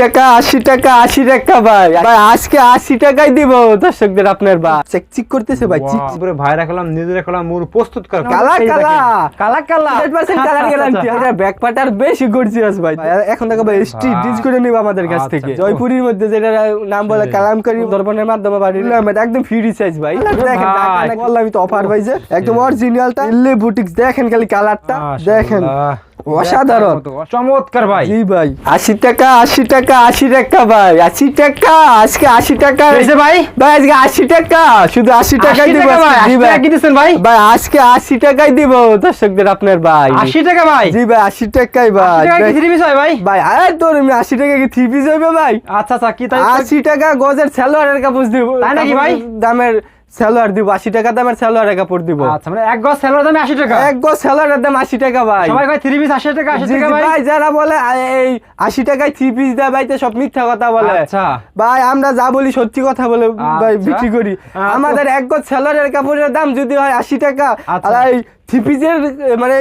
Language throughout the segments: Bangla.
টাকা আশি টাকা আশি টাকা ভাই। ভাই আজকে আশি টাকাই দিব দর্শকদের আপনার বা চেক চিক করতেছে ভাই চিক। পুরো ভাই রাখলাম নিজে রাখলাম মুর প্রস্তুত কর। কালা কালা কালা কালা। 100% কালার গ্যারান্টি এটা ব্যাক পার্টার বেশি গর্জিয়াস ভাই। এখন দেখো ভাই স্ট্রিট ডিজ করে নিব আমাদের কাছ আচ্ছা, থেকে। আচ্ছা। জয়পুরীর মধ্যে যেটা নাম বলে কালামকারী দর্পণের মাধ্যমে বাড়ি নিলাম একদম ফ্রি সাইজ ভাই। দেখেন। বললাম তো অফার ভাই যে একদম অরিজিনালটা ইল্লে বুটিক্স দেখেন খালি কালারটা দেখেন। অসাধারণ। চমৎকার ভাই। জি ভাই। আশি টাকা আশি টাকা আশি টাকা ভাই। আশি টাকা আজকে আশি টাকা। হয়েছে ভাই। ভাই আজকে আশি টাকা। শুধু আশি টাকাই দিব ভাই, আজকে। জি 80 টাকা কি দিচ্ছেন ভাই? ভাই আজকে আশি টাকাই দিব দর্শকদের আপনার ভাই। আশি টাকা ভাই? জি ভাই আশি টাকাই ভাই। থ্রি পিস হয় ভাই? ভাই আরে তোর আশি টাকা কি থ্রি পিস হইবে ভাই? আচ্ছা আচ্ছা কি তাই? আশি টাকা গজের সালোয়ারের কাপড় দিব। তাই নাকি ভাই? দামের সালোয়ার দিব আশি টাকা দামের সালোয়ারের কাপড় দিব। আচ্ছা মানে এক গজ দাম আশি টাকা? এক গজ সালোয়ারের দাম আশি টাকা ভাই। সবাই ভাই থ্রি পিস আশি টাকা আশি টাকা ভাই? যারা বলে এই আশি টাকায় থ্রি পিস দেয় ভাই তো সব মিথ্যা কথা বলে। আচ্ছা। ভাই আমরা যা বলি সত্যি কথা বলে ভাই আচ্ছা। বিক্রি করি। আচ্ছা। আমাদের এক গজ স্যালোয়ারের কাপড়ের দাম যদি হয় আশি টাকা আচ্ছা। আর এই থ্রি পিসের মানে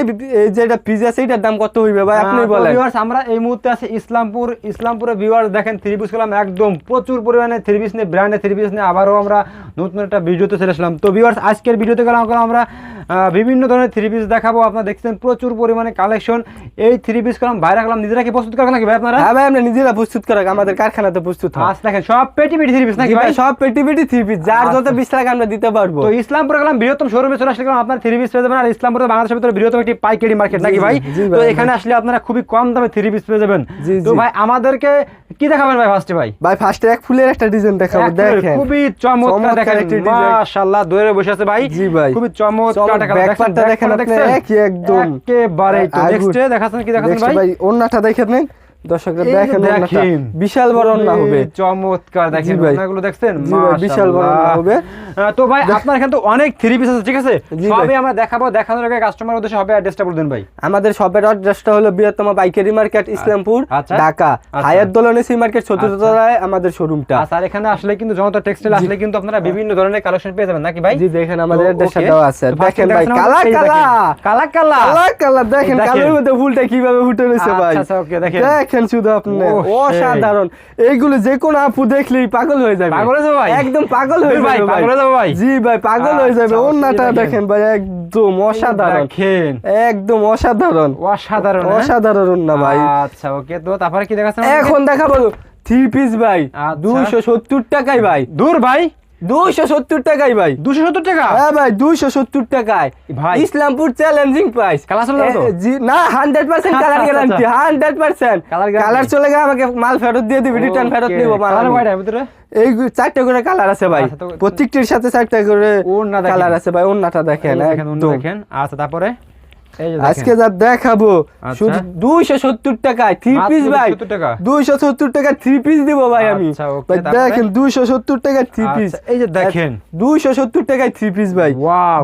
যেটা পিস আছে এটার দাম কত হইবে ভাই? আপনি বলেন। viewers, আমরা এই মুহূর্তে আছি ইসলামপুর ইসলামপুরে ভিউয়ার্স দেখেন থ্রি পিস করলাম একদম প্রচুর পরিমাণে থ্রি পিস নিয়ে ব্র্যান্ডের থ্রি পিস নিয়ে আবারও আমরা নতুন একটা ভিডিওতে চলে আসলাম। তো ভিউয়ার্স আজকের ভিডিওতে গেলাম আমরা বিভিন্ন ধরনের থ্রি পিস দেখাবো। আপনারা দেখছেন প্রচুর পরিমাণে কালেকশন এই থ্রি পিস করলাম বাইরে রাখলাম নিজেরা কি প্রস্তুত করেন নাকি ভাই আপনারা? হ্যাঁ ভাই আমরা নিজেরা প্রস্তুত করা আমাদের কারখানাতে প্রস্তুত আজ দেখেন সব পেটি পেটি থ্রি পিস নাকি ভাই ভাই? সব পেটি পেটি থ্রি পিস যার যত আচ্ছা। বিশ টাকা আমরা দিতে পারব। তো ইসলামপুরে গেলাম বৃহত্তম শোরুমে চলে আসলে আপনার থ্রি পিস পেয়ে যাবেন আর ইসলামপুরে বাংলাদেশের ভিতরে বৃহত্তম একটি পাইকারি মার্কেট নাকি ভাই? তো এখানে আসলে আপনারা খুবই কম দামে থ্রি পিস পেয়ে যাবেন। তো ভাই আমাদেরকে কি দেখাবেন ভাই ফার্স্টে ভাই? ভাই ফার্স্টে এক ফুলের একটা ডিজাইন দেখাবো দেখেন। খুবই চমৎকার দেখেন। মাশাআল্লাহ দৌড়ে বসে আছে ভাই। জি ভাই। খুবই চমৎকার দেখেন দেখছেন, দেখেন একদম। একেবারে তো। নেক্সট দেখাচ্ছেন কি দেখাচ্ছেন Next ভাই? ভাই ওন্নাটা দেখেন দর্শকরা দেখেন বিশাল বড় ওন্না হবে। চমৎকার দেখেন জি দেখছেন বিশাল বড় ওন্না হবে। তো ভাই আপনার এখানে তো অনেক থ্রি পিস আছে ঠিক আছে? সবই আমরা দেখাবো দেখানোর আগে কাস্টমার উদ্দেশ্যে হবে অ্যাড্রেসটা বলে দেন ভাই। আমাদের শপের অ্যাড্রেসটা হলো বৃহত্তম মার্কেট ইসলামপুর আচ্ছা। ঢাকা। আচ্ছা। দোলনেসি মার্কেট চতুর্থ আচ্ছা। তলায় আমাদের শোরুমটা আর এখানে আসলে কিন্তু জনতা টেক্সটাইল আসলে কিন্তু আপনারা বিভিন্ন ধরনের কালেকশন পেয়ে যাবেন নাকি ভাই? জি দেখেন আমাদের তো, অ্যাড্রেসটা দেওয়া আছে। দেখেন ভাই কালা কালা। কালা কালা কালা কালা দেখেন। কালোর মধ্যে ফুলটা কীভাবে ফুটে রয়েছে ভাই। আচ্ছা, okay, দেখেন। দেখেন শুধু আপনি। অসাধারণ। এইগুলো যে কোনো আপু দেখলেই পাগল হয়ে যাবে। পাগল হয়ে যাবে ভাই? একদম পাগল হয়ে যাবে পাগল হয়ে যাবে ভাই? জি ভাই পাগল হয়ে যাবে। আচ্ছা, ওন্নাটা দেখেন ভাই একদম অসাধারণ। দেখেন। একদম অসাধারণ। অসাধারণ হ্যাঁ? অসাধারণ ওন্না ভাই। আচ্ছা ওকে তো তারপরে কি দেখাচ্ছেন এখন দেখাবো। থ্রি পিস ভাই। আচ্ছা। দুইশো সত্তর টাকায় ভাই। দূর ভাই। সত্তর টাকায় ভাই। দুশো সত্তর টাকা? হ্যাঁ ভাই দুইশো সত্তর টাকায়। ভাই। ইসলামপুর চ্যালেঞ্জিং প্রাইস কালার চলে না hundred percent colour guarantee hundred percent colour চলে গেলে আমাকে মাল ফেরত দিয়ে দিবি রিটার্ন ফেরত নিবো মাল ভিতরে? এই চারটে করে কালার আছে ভাই। আচ্ছা, প্রত্যেকটির সাথে চারটে করে কালার আছে ভাই ওন্নাটা দেখেন। আচ্ছা তারপরে। আজকে যা দেখাবো আচ্ছা। শুধু দুইশো সত্তর টাকায় থ্রি পিস ভাই। দুইশো সত্তর টাকা? থ্রি পিস দিব ভাই আমি? দেখেন দুইশো সত্তর টাকায় থ্রি পিস এই যে দেখেন। দুইশো সত্তর টাকায় থ্রি পিস ভাই।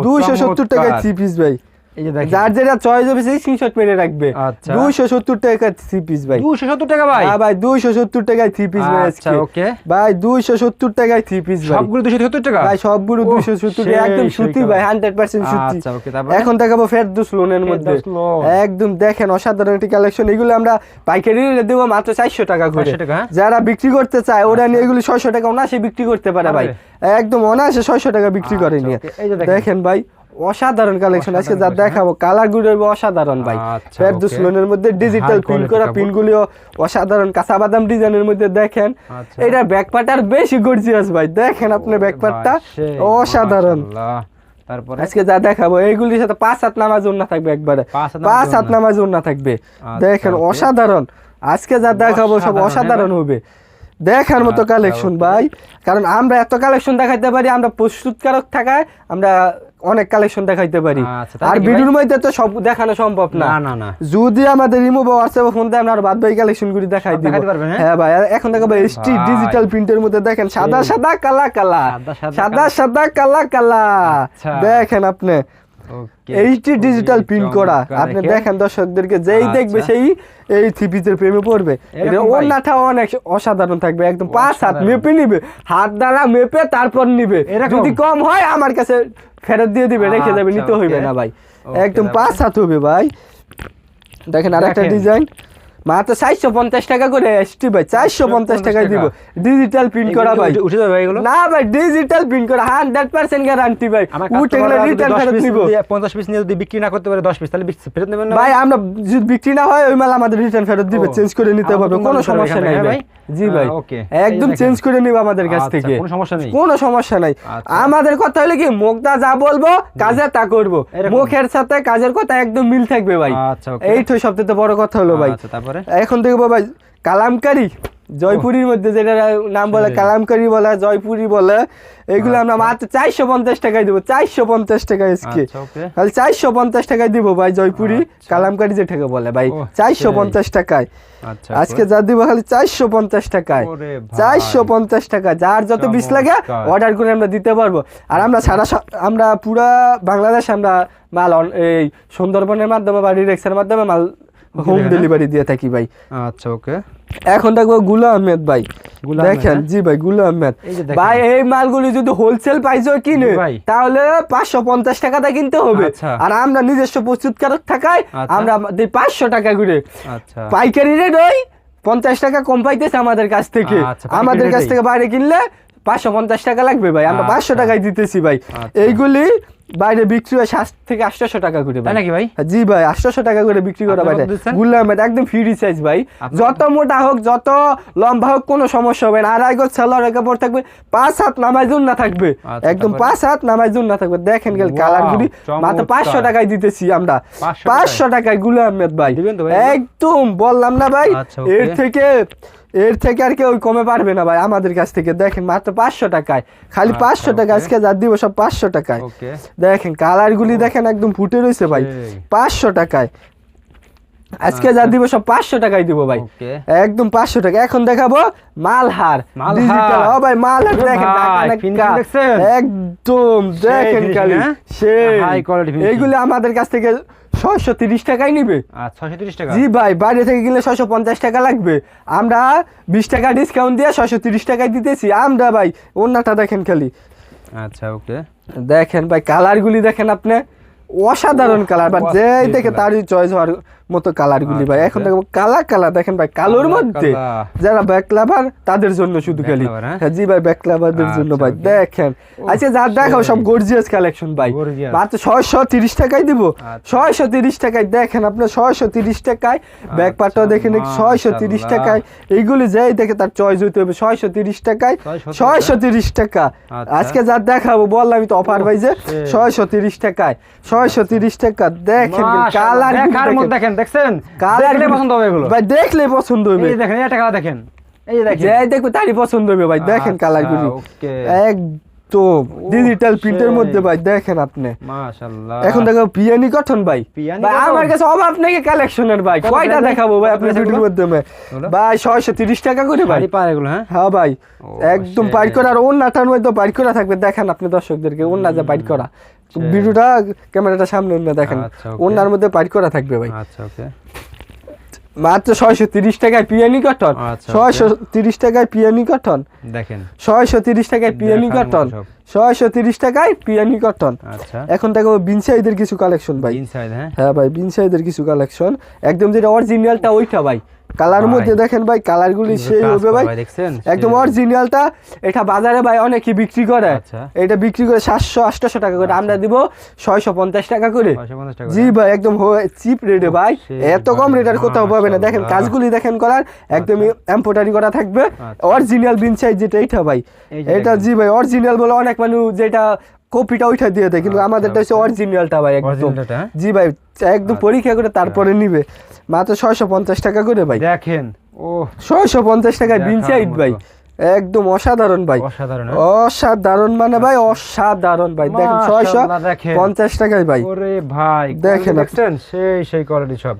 দুইশো সত্তর টাকায় থ্রি পিস ভাই। যার যেটা চয়েস হবে সেই স্ক্রিনশট মেরে রাখবে। আচ্ছা। দুইশো সত্তর টাকা থ্রি পিস ভাই। দুশো সত্তর টাকা ভাই? হ্যাঁ ভাই দুইশো সত্তর টাকায় থ্রি পিস ভাই আচ্ছা, আজকে। ভাই দুইশো সত্তর টাকায় থ্রি পিস ভাই। সবগুলো দুশো সত্তর টাকা? ভাই সবগুলো ওহ, দুইশো একদম সুতি ভাই হান্ড্রেড পার্সেন্ট সুতি। আচ্ছা, তারপরে? এখন দেখাবো ফেরদুস লোনের মধ্যে। একদম দেখেন অসাধারণ একটি কালেকশন এগুলো আমরা পাইকারি রেটে দেবো মাত্র চারশো টাকা করে। 400 হ্যাঁ? যারা বিক্রি করতে চায় ওরা নিয়ে এগুলো ছয়শো টাকা অনায়াসে বিক্রি করতে পারে ভাই। একদম অনায়াসে ছয়শো টাকা বিক্রি করে নিয়ে। দেখেন ভাই অসাধারণ কালেকশন আজকে যা দেখাবো কালারগুলো অসাধারণ ভাই। আচ্ছা, ফেরদুস লোনের মধ্যে ডিজিটাল High পিন করা কাপড়। পিনগুলিও অসাধারণ। কাঁচা বাদাম ডিজাইনের মধ্যে দেখেন। এটা এটার ব্যাক পার্টার বেশি গর্জিয়াস ভাই। দেখেন আপনি ব্যাক পার্টটা অসাধারণ। তারপরে? আজকে যা দেখাবো এইগুলির সাথে পাঁচ হাত নামাজ না থাকবে একবারে। পাঁচ হাত নামাজ না থাকবে। আচ্ছা, দেখেন অসাধারণ। আজকে যা দেখাবো সব অসাধারণ, হ্যাঁ। হবে। দেখার মতো আচ্ছা, কালেকশন ভাই। কারণ আমরা এত কালেকশন দেখাইতে পারি আমরা প্রস্তুতকারক থাকায় আমরা অনেক কালেকশন দেখাইতে পারি আচ্ছা, আর ভিডিওর মধ্যে তো সব দেখানো সম্ভব না না, না। যদি আমাদের রিমুভ হোয়াটসঅ্যাপে ফোন দেয় আমরা আর বাদ বাকি কালেকশন গুলি দেখাই দিব হ্যাঁ? হ্যাঁ ভাই এখন দেখো ভাই স্ট্রিট ডিজিটাল প্রিন্টের মধ্যে দেখেন সাদা সাদা কালা কালা সাদা সাদা। কালা কালা আচ্ছা। দেখেন আপনি এইচডি ডিজিটাল প্রিন্ট করা আপনি দেখেন। দর্শকদেরকে যেই আচ্ছা। দেখবে সেই এই থ্রিপিসের প্রেমে পড়বে। এটা ওনাটা অনেক অসাধারণ থাকবে একদম পাঁচ হাত মেপে নিবে হাত দ্বারা মেপে তারপর নিবে। যদি কম হয় আমার কাছে ফেরত দিয়ে দিবে রেখে যাবে আচ্ছা, নিতে হইবে না ভাই। একদম পাঁচ হাত হবে ভাই। দেখেন আর একটা ডিজাইন মাত্র চারশো পঞ্চাশ টাকা করে এসটি ভাই চারশো পঞ্চাশ 450 টাকায় দিব। ডিজিটাল প্রিন্ট করা ভাই। উঠে যাবে এগুলো? না ভাই ডিজিটাল প্রিন্ট করা হান্ড্রেড পার্সেন্ট গ্যারান্টি ভাই। উঠে গেলে রিটার্ন ফেরত নিব। পঞ্চাশ পিস নিয়ে যদি বিক্রি না করতে পারে দশ পিস তাহলে ফেরত নেবেন ভাই আমরা যদি বিক্রি না হয় ওই মাল আমাদের রিটার্ন ফেরত দিবে। চেঞ্জ করে নিতে পারবে কোনো সমস্যা নাই ভাই। হ্যাঁ জি ভাই? ভাই। একদম চেঞ্জ করে নিব আমাদের কাছ আচ্ছা, থেকে। কোনো সমস্যা নেই। কোনো সমস্যা নাই। আচ্ছা। আমাদের কথা হলো কি মুখটা যা বলব কাজে তা করব। মুখের সাথে কাজের কথা একদম মিল থাকবে ভাই। আচ্ছা। এইটাই সবথেকে বড় কথা হলো ভাই। আচ্ছা তারপরে এখন দেখব ভাই কালামকারি জয়পুরীর মধ্যে যেটা নাম বলে কালামকারি বলে জয়পুরি বলে এগুলো আমরা মাত্র চারশো পঞ্চাশ টাকায় দেবো চারশো পঞ্চাশ টাকা এসকে আচ্ছা খালি চারশো পঞ্চাশ টাকায় দিব ভাই জয়পুরি আচ্ছা। কালামকারি যেটাকে বলে ভাই চারশো পঞ্চাশ টাকায়। আচ্ছা আজকে যা দিব খালি চারশো পঞ্চাশ টাকায়। চারশো পঞ্চাশ টাকা যার যত বিষ লাগে অর্ডার করে আমরা দিতে পারব। আর আমরা সারা আমরা পুরা বাংলাদেশ আমরা মাল এই সুন্দরবনের মাধ্যমে বা রিরেক্সের মাধ্যমে মাল হোম হ্যাঁ? ডেলিভারি দিয়ে থাকি ভাই আচ্ছা ওকে এখন দেখবগুলা আহমেদ ভাই দেখেন হ্যাঁ? জি ভাই গুলা আহমেদ। ভাই এই মালগুলি যদি হোলসেল প্রাইসে কিনে তাহলে পাঁচশো পঞ্চাশ টাকাটা কিনতে হবে আচ্ছা। আর আমরা নিজস্ব প্রস্তুতকারক থাকায় আচ্ছা। আমরা পাঁচশো টাকা করে আচ্ছা পাইকারি রেট ওই পঞ্চাশ টাকা কম পাইতেছে আমাদের কাছ থেকে আমাদের কাছ থেকে বাইরে কিনলে পাঁচশো পঞ্চাশ টাকা লাগবে ভাই আমরা আচ্ছা। পাঁচশো টাকায় দিতেছি ভাই। আচ্ছা। এইগুলি বাইরে বিক্রি হয় সাত থেকে আটশোশো টাকা করে তাই নাকি ভাই? জি ভাই আটশোশো টাকা করে বিক্রি করা বাইরে। গুলাম একদম ফ্রি সাইজ ভাই। যত মোটা হোক যত লম্বা হোক কোনো সমস্যা হবে না। আড়াই গোছ সালোয়ার কাপড় থাকবে পাঁচ হাত নামাই জুন না থাকবে। আচ্ছা, একদম? পাঁচ হাত নামাই জুন না থাকবে। দেখেন গেল Wow, কালার গুলি। মাত্র। পাঁচশো টাকায় দিতেছি আমরা। 500 পাঁচশো টাকায়গুলা আহমেদ ভাই ভাই? একদম বললাম না ভাই। আচ্ছা, এর থেকে এর থেকে আর কেউ কমে পারবে না ভাই আমাদের কাছ থেকে। দেখেন মাত্র পাঁচশো টাকায়। খালি আচ্ছা, পাঁচশো টাকা আজকে যা দিব সব পাঁচশো টাকায়। দেখেন কালার গুলি দেখেন একদম ফুটে রয়েছে ভাই। পাঁচশো টাকায়। আজকে যা আচ্ছা। দিব সব পাঁচশো টাকায় দিব ভাই। একদম পাঁচশো টাকা। এখন দেখাবো মালহার। ডিজিটাল ভাই মালহার দেখেন? একদম দেখেন খালি। হ্যাঁ? সেই। এইগুলো আমাদের কাছ থেকে ছয়শো তিরিশ টাকায় নিবে। ছয়শো তিরিশ টাকা? জি ভাই বাইরে থেকে গেলে ছয়শো পঞ্চাশ টাকা লাগবে। আমরা বিশ টাকা ডিসকাউন্ট দিয়ে ছয়শো তিরিশ টাকায় দিতেছি। আমরা ভাই অন্যটা দেখেন খালি। আচ্ছা ওকে। দেখেন ভাই কালারগুলি দেখেন আপনি। অসাধারণ কালার বা যেই দেখে তারই চয়েস হওয়ার মতো কালারগুলি ভাই। আচ্ছা, এখন আচ্ছা। দেখো কালা কালার দেখেন ভাই কালোর মধ্যে যারা ব্যাক লাভার তাদের জন্য শুধু খালি। হ্যাঁ? হ্যাঁ, জি ভাই ব্যাক লাভারদের জন্য আচ্ছা, ভাই। দেখেন। আচ্ছা যা দেখাও সব গর্জিয়াস কালেকশন ভাই। মাত্র ছয়শো তিরিশ টাকায় দিব। ছয়শো তিরিশ টাকায় দেখেন আপনার ছয়শো তিরিশ টাকায়। ব্যাক আচ্ছা, পাটটাও দেখেন ছয়শো তিরিশ। টাকায়। এইগুলি যেই দেখে তার চয়েস হইতে হবে। ছয়শো তিরিশ টাকায় 630 ছয়শো তিরিশ টাকা। আচ্ছা। আজকে যা দেখাবো বললাম তো অফার ভাই যে। ছয়শো তিরিশ টাকায়। ছয়শো তিরিশ টাকা দেখেন কালার দেখেন দেখছেন? দেখলে পছন্দ হবে এগুলো। ভাই দেখলে পছন্দ হবে। যে দেখেন এটা কালার দেখেন। এই যে দেখেন। যে দেখবে তারই পছন্দ হবে ভাই দেখেন আচ্ছা, কালারগুলি। একদম ডিজিটাল প্রিন্টের মধ্যে ভাই দেখেন আপনি। মাশাআল্লাহ। এখন দেখো পিয়ানি কটন ভাই। ভাই আমার কাছে অভাব নেই কালেকশনের ভাই। কয়টা দেখাবো ভাই আপনার ভিডিওর? মাধ্যমে? ভাই ছয়শো তিরিশ টাকা করে ভাই। পার এগুলো হ্যাঁ? হ্যাঁ ভাই একদম। বাইর করা আর অন্যটার মধ্যে করা থাকবে। দেখেন আপনি দর্শকদেরকে অন্য যা বাইর করা। ভিডিওটা ক্যামেরাটা সামনে না দেখেন। ওনার মধ্যে বাইর করা থাকবে ভাই। আচ্ছা ওকে। মাত্র ছয়শো তিরিশ টাকায় পিয়ানি কটন আচ্ছা, ছয়শো তিরিশ টাকায় পিয়ানি কটন দেখেন। ছয়শো তিরিশ টাকায় পিয়ানি কটন ছয়শো তিরিশ টাকায় পিয়ানি কটন আচ্ছা। এখন দেখো বিনসাইদের কিছু কালেকশন ভাই। হ্যাঁ। হ্যাঁ ভাই বিনসাইদের কিছু কালেকশন একদম যেটা অরিজিনালটা ওইটা ভাই। কালার মধ্যে দেখেন ভাই কালারগুলি সুন্দর সেই হবে ভাই? একদম অরিজিনালটা এটা বাজারে ভাই অনেকে বিক্রি করে। আচ্ছা। এটা বিক্রি করে সাতশো আটশো টাকা করে। আমরা দিব ছয়শো পঞ্চাশ টাকা করে। 650 টাকা জি ভাই একদম চিপ রেটে ভাই। এত কম রেট আর কোথাও পাবে না। দেখেন কাজগুলি দেখেন করার একদমই এম্পোটারি করা থাকবে। আচ্ছা। অরিজিনাল বিন সাইজ যেটা এটা ভাই। এটা জি ভাই অরিজিনাল বলে অনেক মানুষ যেটা কপিটা ওইটা দিয়ে দেয় কিন্তু আচ্ছা, আমাদেরটা হচ্ছে আচ্ছা। অরিজিনালটা ভাই একদম। হ্যাঁ? জি ভাই একদম আচ্ছা। পরীক্ষা করে তারপরে নিবে। মাত্র ছয়শো পঞ্চাশ টাকা করে ভাই। দেখেন ও। ছয়শো পঞ্চাশ টাকায় বিন দেখার সাইড মতো। ভাই। একদম অসাধারণ ভাই। অসাধারণ হ্যাঁ? মানে ভাই অসাধারণ ভাই। দেখেন ছয়শো পঞ্চাশ টাকায় ভাই। ভাই দেখেন সেই সেই কোয়ালিটি সব।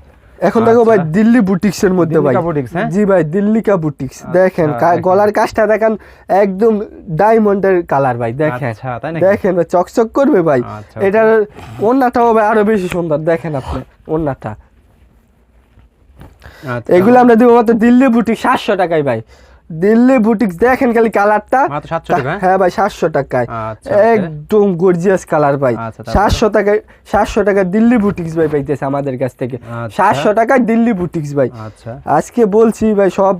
এখন দেখো ভাই আচ্ছা। দিল্লি বুটিক্স এর মধ্যে ভাই। হ্যাঁ? জি ভাই দিল্লিকা বুটিক্স। দেখেন গলার কাজটা দেখেন একদম ডায়মন্ডের কালার ভাই দেখেন। আচ্ছা? দেখেন ভাই চকচক করবে ভাই। আচ্ছা, এটার ওন্নাটাও ভাই আরও বেশি সুন্দর। দেখেন আপনি ওন্নাটা আচ্ছা। এগুলো আমরা দিব মাত্র দিল্লি বুটিক সাতশো টাকায় ভাই। দিল্লি বুটিক্স দেখেন খালি কালারটা মাত্র 700 টাকা, হ্যাঁ? হ্যাঁ ভাই সাতশো টাকায়। আচ্ছা, একদম গর্জিয়াস কালার ভাই। আচ্ছা, সাতশো টাকায় সাতশো টাকায় দিল্লি বুটিক্স ভাই পাইতেছে আমাদের কাছ থেকে। আচ্ছা। সাতশো টাকায় দিল্লি বুটিক্স ভাই। আচ্ছা। আজকে বলছি ভাই সব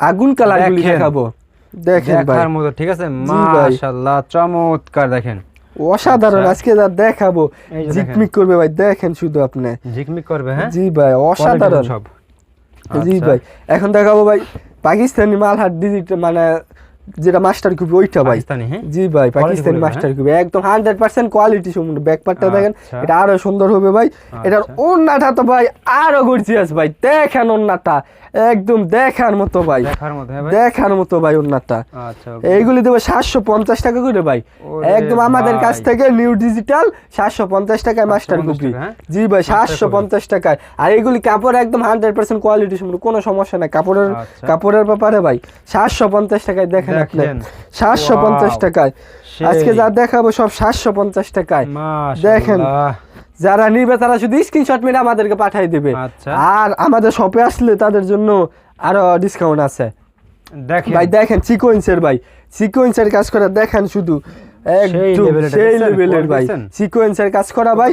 আগুন কালার। দেখাবো। দেখেন ভাই। মতো ঠিক আছে। মাশাআল্লাহ চমৎকার দেখেন। অসাধারণ আচ্ছা। আজকে যা দেখাবো। জিকমিক করবে ভাই দেখেন শুধু আপনি। ঝিকমিক করবে হ্যাঁ? জি ভাই অসাধারণ। সব। জি আচ্ছা। ভাই এখন দেখাবো ভাই পাকিস্তানি মালহাট ডিজিটাল মানে যেটা মাস্টার কপি ওইটা ভাই। হ্যাঁ? জি ভাই পাকিস্তানি মাস্টার কপি একদম হান্ড্রেড পার্সেন্ট কোয়ালিটি সম্পূর্ণ। ব্যাকপারটা দেখেন আচ্ছা। এটা আরও সুন্দর হবে ভাই। এটার আচ্ছা। ওন্নাটা তো ভাই আরও গর্জিয়াস ভাই। দেখেন ওন্নাটা একদম দেখার মতো ভাই। দেখার মতো হ্যাঁ ভাই? ওন্নাটা আচ্ছা এইগুলি দেবো সাতশো পঞ্চাশ টাকা করে ভাই। একদম আমাদের কাছ থেকে নিউ ডিজিটাল সাতশো পঞ্চাশ টাকায় মাস্টার 750 কপি হ্যাঁ? জি ভাই সাতশো পঞ্চাশ টাকায়। আর এইগুলি কাপড় একদম হান্ড্রেড পার্সেন্ট কোয়ালিটি সম্পূর্ণ কোনো সমস্যা নাই। কাপড়ের আচ্ছা। কাপড়ের ব্যাপারে ভাই সাতশো পঞ্চাশ টাকায় দেখেন দেখেন। সাতশো পঞ্চাশ টাকায়। আজকে যা দেখাবো সব সাতশো পঞ্চাশ টাকায়। দেখেন। যারা নিবে তারা শুধু স্ক্রিনশট মেরে আমাদেরকে পাঠিয়ে দেবে। আচ্ছা। আর আমাদের শপে আসলে তাদের জন্য আরও ডিসকাউন্ট আছে। দেখেন। ভাই দেখেন সিকোয়েন্সের ভাই। সিকোয়েন্সের কাজ করা দেখেন শুধু। সিকোয়েন্সের কাজ করা ভাই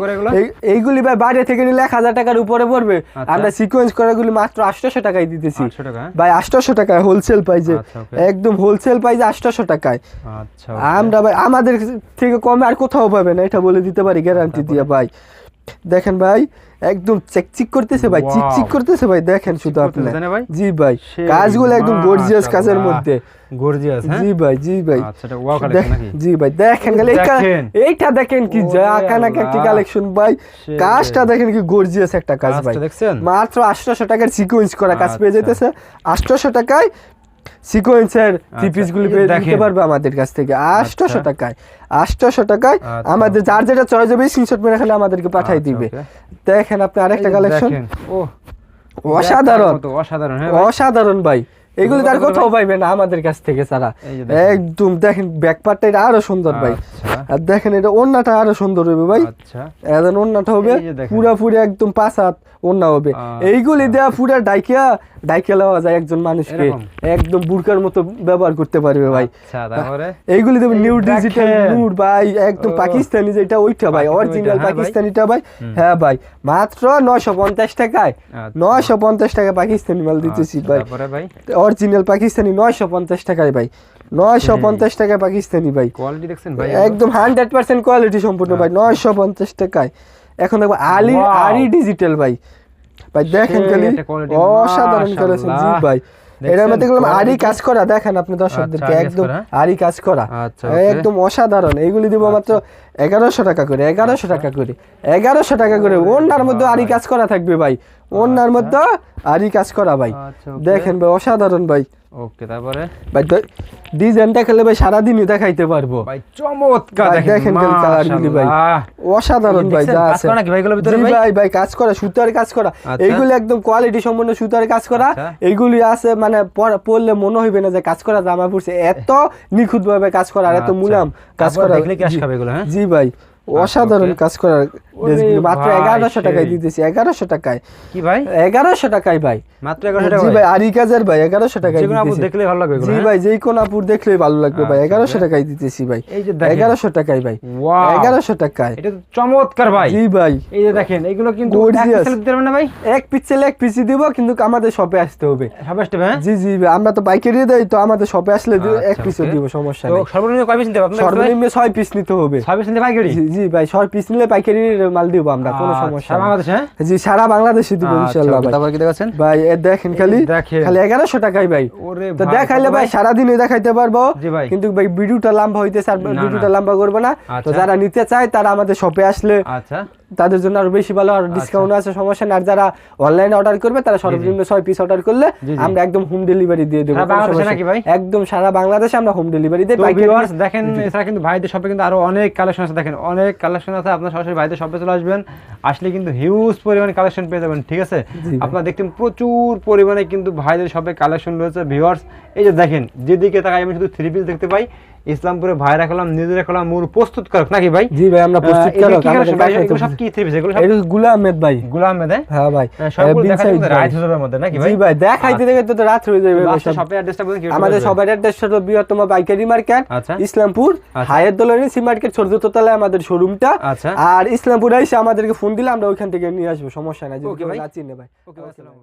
এইগুলি ভাই বাইরে থেকে নিলে এক হাজার টাকার উপরে পড়বে। আচ্ছা। আমরা সিকোয়েন্স করাগুলি মাত্র আটশোশো টাকায় দিতেছি। 800 টাকা, হ্যাঁ? ভাই আটশোশো টাকায় হোলসেল আচ্ছা, একদম হোলসেল পাইজে আটশোশো টাকায়। আচ্ছা আমরা ভাই আমাদের থেকে কমে আর কোথাও পাবে না এটা বলে দিতে পারি গ্যারান্টি দিয়ে ভাই। দেখেন ভাই একদম চেকচিক করতেছে ভাই চিকচিক করতেছে ভাই দেখেন শুধু আপনি? জি ভাই কাজগুলো একদম গর্জিয়াস কাজের মধ্যে। গর্জিয়াস হ্যাঁ? জি ভাই জি ভাই। আচ্ছা জি ভাই দেখেন গেলে। এইটা দেখেন। কি ওরে যা কানাকা একটি কালেকশন ভাই। কাজটা দেখেন কি গর্জিয়াস একটা কাজ ভাই। মাত্র 800 টাকার সিকোয়েন্স করা কাজ পেয়ে আচ্ছা। যেতেছে 800 টাকায় সিকোয়েন্সের থ্রি আচ্ছা, পিস গুলি এই পেয়ে নিতে পারবে আমাদের কাছ থেকে। 800 টাকায় 800 টাকায় আচ্ছা, আমাদের যার যেটা চয়েস হবে স্ক্রিনশট মেরে খালি আমাদেরকে পাঠিয়ে আচ্ছা, দিবে। দেখেন আপনি আরেকটা কালেকশন ও অসাধারণ। অসাধারণ হ্যাঁ অসাধারণ ভাই। এগুলো তার কোথাও পাইবে না আমাদের কাছ থেকে ছাড়া। একদম দেখেন ব্যাকপার্টটা এটা আরও সুন্দর ভাই। আচ্ছা। আর দেখেন এটা ওন্নাটা আরও সুন্দর হবে ভাই। আচ্ছা। এখন ওন্নাটা হবে পুরাপুরি একদম পাঁচ হাত ওন্না হবে। আচ্ছা। এইগুলি দেওয়া পুরা ডাইকিয়া ডাইকিয়া লওয়া যায় একজন মানুষকে। একদম বুরকার মতো ব্যবহার করতে পারবে ভাই। আচ্ছা এইগুলি এই নিউ ডিজিটাল নূর ভাই একদম পাকিস্তানি যেটা ওইটা ভাই অরিজিনাল হ্যাঁ। পাকিস্তানিটা ভাই। হ্যাঁ ভাই মাত্র নয়শো পঞ্চাশ টাকায়। আচ্ছা। নয়শো পঞ্চাশ টাকা পাকিস্তানি মাল দিতেছি আচ্ছা, ভাই? অরিজিনাল পাকিস্তানি নয়শো পঞ্চাশ টাকায় ভাই। নয়শো পঞ্চাশ টাকায় পাকিস্তানি ভাই। কোয়ালিটি দেখছেন ভাই? একদম হান্ড্রেড পার্সেন্ট কোয়ালিটি সম্পূর্ণ ভাই। নয়শো পঞ্চাশ টাকায়। এখন দেখব আলি. আরি ডিজিটাল ভাই। ভাই দেখেন খালি অসাধারণ করেছেন জি ভাই এটার মধ্যে দেখলাম আরি কাজ করা দেখেন আপনি দর্শকদেরকে একদম করা? আরি কাজ করা আচ্ছা. আচ্ছা। একদম অসাধারণ এইগুলি দিব মাত্র এগারোশো টাকা করে এগারোশো টাকা করে এগারোশো টাকা করে। ওনার মধ্যে আরি কাজ করা থাকবে ভাই। ওনার মধ্যে আরি কাজ করা ভাই। আচ্ছা, দেখেন ভাই অসাধারণ ভাই। ওকে তারপরে? ভাই ডিজাইনটা খেলে ভাই সারাদিনই দেখাইতে পারব। ভাই চমৎকার দেখেন। কালারগুলি ভাই। অসাধারণ ভাই যা আছে। ভাই ভাই? কাজ করা সুতার কাজ করা। আচ্ছা। এইগুলি একদম কোয়ালিটি সম্পূর্ণ সুতার কাজ করা। আচ্ছা। এইগুলি আছে মানে পরলে মনে হইবে না যে কাজ করা জামা পড়ছে এত নিখুঁত ভাবে কাজ করা আর এত আচ্ছা। মুলাম কাজ করা। দেখলে ক্যাশ খাবে এগুলো, হ্যাঁ? জি ভাই। অসাধারণ কাজ করার মাত্র এগারোশো টাকায় দিতেছি এগারোশো টাকায়। কি ভাই? এগারোশো টাকায় ভাই। মাত্র এগারোশো টাকা ভাই আরি কাজের ভাই এগারোশো টাকায় দেখলে ভালো লাগবে জি হ্যাঁ? ভাই যেই কোন আপুর দেখলেই ভালো লাগবে ভাই। আচ্ছা, এগারোশো টাকায় দিতেছি ভাই। এগারোশো টাকায় ভাই। এগারোশো টাকায়। এটা চমৎকার ভাই। জি ভাই। এই যে দেখেন এগুলো কিন্তু না ভাই? এক পিক্সেল এক পিসি দিব কিন্তু আমাদের শপে আসতে হবে। সবাই আসতে হবে, হ্যাঁ? জি জি আমরা তো পাইকারি দেই তো আমাদের শপে আসলে দি- এক আচ্ছা, পিসও দিব সমস্যা নেই। সর্বনিম্ন কয় পিস নিতে হবে? সর্বনিম্ন ছয় পিস নিতে হবে। ছয় পিস নিতে পাইকারি? জি ভাই পিস নিলে পাইকারি মাল দিব আমরা কোনো আচ্ছা, সমস্যা সারা বাংলাদেশে, হ্যাঁ? জি সারা বাংলাদেশে দিব আচ্ছা, ইনশাআল্লাহ ভাই। তারপর কি দেখাচ্ছেন? ভাই এ দেখেন খালি খালি এগারোশো টাকাই ভাই। ওরে তো দেখাইলে ভাই সারাদিনে দেখাইতে পারব। কিন্তু ভাই ভিডিওটা লম্বা হইতে স্যার। ভিডিওটা লম্বা করব না। তো আচ্ছা। যারা নিতে চায় তারা আমাদের শপে আসলে আচ্ছা। তাদের জন্য আরও বেশি ভালো আর ডিসকাউন্ট আছে সমস্যা না আর যারা অনলাইনে অর্ডার করবে তারা সর্বনিম্ন ছয় পিস অর্ডার করলে। আমরা একদম হোম ডেলিভারি দিয়ে দেবো। একদম সারা বাংলাদেশে আমরা হোম ডেলিভারি দিই দেখেন এছাড়া কিন্তু ভাইদের শপে কিন্তু আরও অনেক কালেকশন আছে। দেখেন অনেক কালেকশন আছে। আপনার সরাসরি ভাইদের শপে চলে আসবেন। আসলে কিন্তু হিউজ পরিমাণে কালেকশন পেয়ে যাবেন ঠিক আছে। আপনারা দেখতেন প্রচুর পরিমাণে কিন্তু ভাইদের শপে কালেকশন রয়েছে ভিউয়ার্স এই যে দেখেন যেদিকে তাকাই আমি শুধু থ্রি পিস দেখতে পাই। ইসলামপুরে ভাই রাখলাম নিজে রাখলাম মূল প্রস্তুত করক নাকি ভাই? জি ভাই আমরা প্রস্তুত আহ, এগুলো? এগুলো সব কি থ্রি পিস এগুলো সব? এটা গুলা আহমেদ ভাই। গুলাম মেদে হ্যাঁ? ভাই সবগুলো বিন দেখা সাইদ যাবে রাইট হয়ে যাবে মধ্যে নাকি ভাই জি ভাই? দেখাইতে দেখাইতে তো রাত হয়ে যাবে ভাই। শপের অ্যাড্রেসটা বলুন কি আমাদের সবার অ্যাড্রেস হলো বৃহত্তম বাইকারি মার্কেট আচ্ছা। ইসলামপুর আচ্ছা। হায়ার দোলনি সি মার্কেট ছোট তলায় আমাদের শোরুমটা আচ্ছা। আর ইসলামপুরে এসে আমাদেরকে ফোন দিলে আমরা ওইখান থেকে নিয়ে আসব সমস্যা নাই যদি ভাই। না চিনে ভাই। ওকে আসসালামু